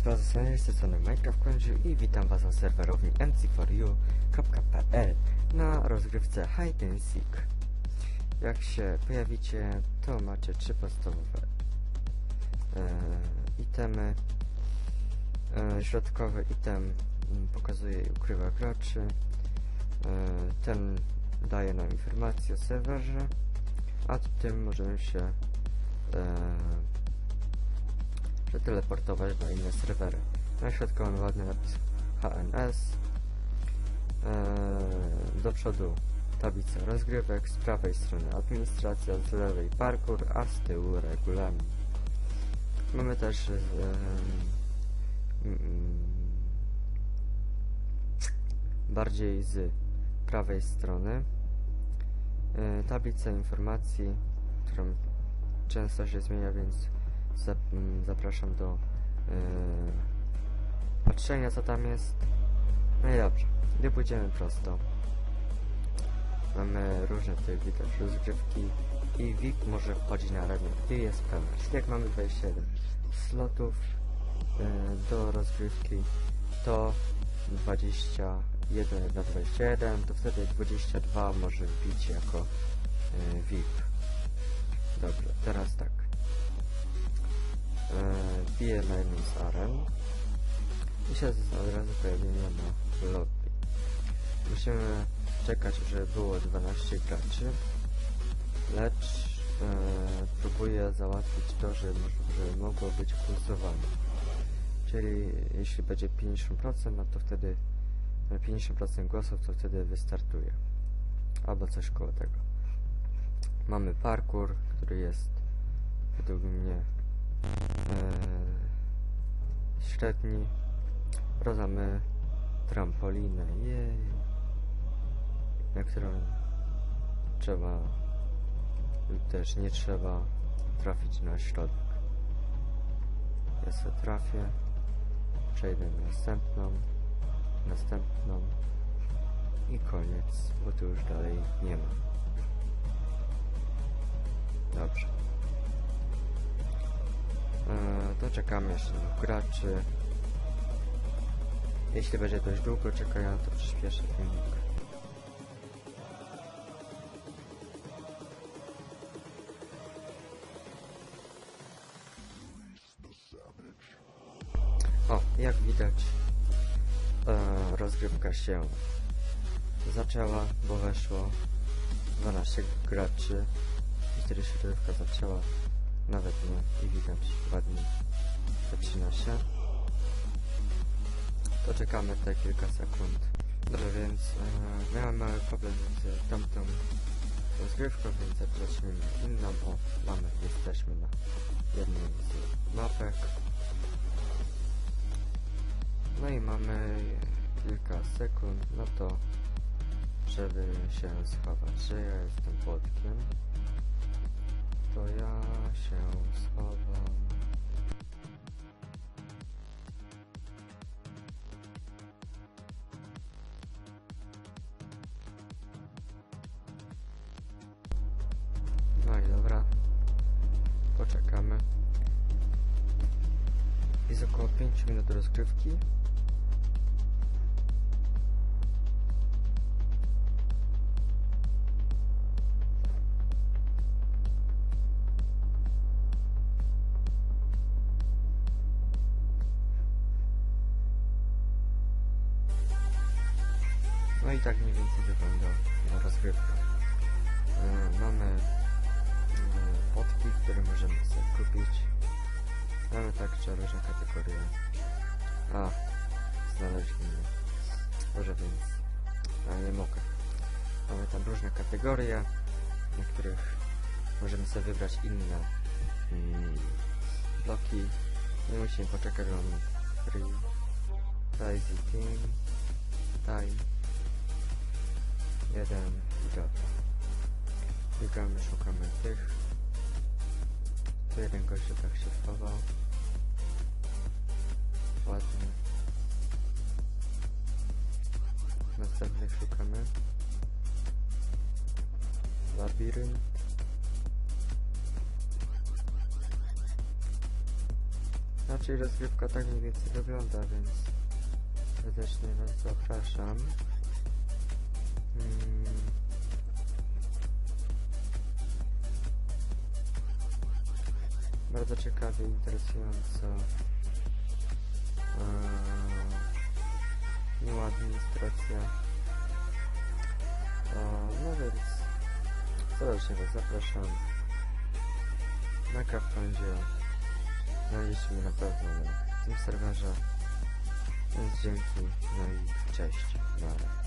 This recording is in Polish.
z tej strony Minecraft Kończy i witam was na serwerowni mc4u.pl na rozgrywce Hide and Seek. Jak się pojawicie, to macie trzy podstawowe e, itemy. E, środkowy item pokazuje i ukrywa graczy. E, ten daje nam informacje o serwerze, a tym możemy się e, przeteleportować na inne serwery. Na środku mamy ładny napis HNS. Eee, do przodu tablica rozgrywek, z prawej strony administracja, z lewej parkour, a z tyłu regulamin. Mamy też em, mm, bardziej z prawej strony e, tablicę informacji, którą często się zmienia, więc zapraszam do e, patrzenia co tam jest. No i dobrze, gdy pójdziemy prosto. Mamy różne tutaj widać rozgrywki i VIP może wchodzić na arenę, gdy jest pełna. Czyli jak mamy 27 slotów e, do rozgrywki, to 21 na 21, to wtedy 22 może wbić jako e, VIP. Dobrze, teraz tak. E, z aren i się od razu pojawimy na lobby. Musimy czekać, żeby było 12 graczy, lecz e, próbuję załatwić to, że, że mogło być pulsowane. Czyli jeśli będzie 50%, no to wtedy e, 50% głosów, to wtedy wystartuje. Albo coś koło tego. Mamy parkour, który jest według mnie e, średni. Rozdamy trampolinę, jej, na którą trzeba lub też nie trzeba trafić na środek. Ja sobie trafię, przejdę na następną, następną i koniec, bo tu już dalej nie ma. Dobrze. To czekamy jeszcze na graczy. Jeśli będzie dość długo czekają, to przyspieszę filmik. O, jak widać, e, rozgrywka się zaczęła, bo weszło 12 graczy i wtedy się rozgrywka zaczęła, nawet nie, widać ładnie zaczyna się. To czekamy te kilka sekund. Dobrze, więc e, miałem mały problem z tamtą rozgrywką, więc zacznijmy inną. O, mamy, jesteśmy na jednej z mapek. No i mamy kilka sekund na to, żeby się schować. Że ja jestem płotkiem, to ja Poczekamy. Jest około 5 minut rozgrywki. No i tak mniej więcej wygląda rozgrywka. E, mamy Mogę. Mamy tam różne kategorie, na których możemy sobie wybrać inne mm, bloki. Nie musimy poczekać, mamy free, Daisy Team, Time, jeden i dobra. Biegamy, szukamy tych. Tu jeden gościu tak się schował. Ładnie. Następnych szukamy. Labirynt. Raczej rozgrywka tak mniej więcej wygląda, więc serdecznie Was zapraszam. Mm. Bardzo ciekawie, interesująco. Administracja. No więc serdecznie Was zapraszam na Craftondzie. Znajdziecie mnie na pewno na tym serwerze. Więc dzięki, no i cześć. Na.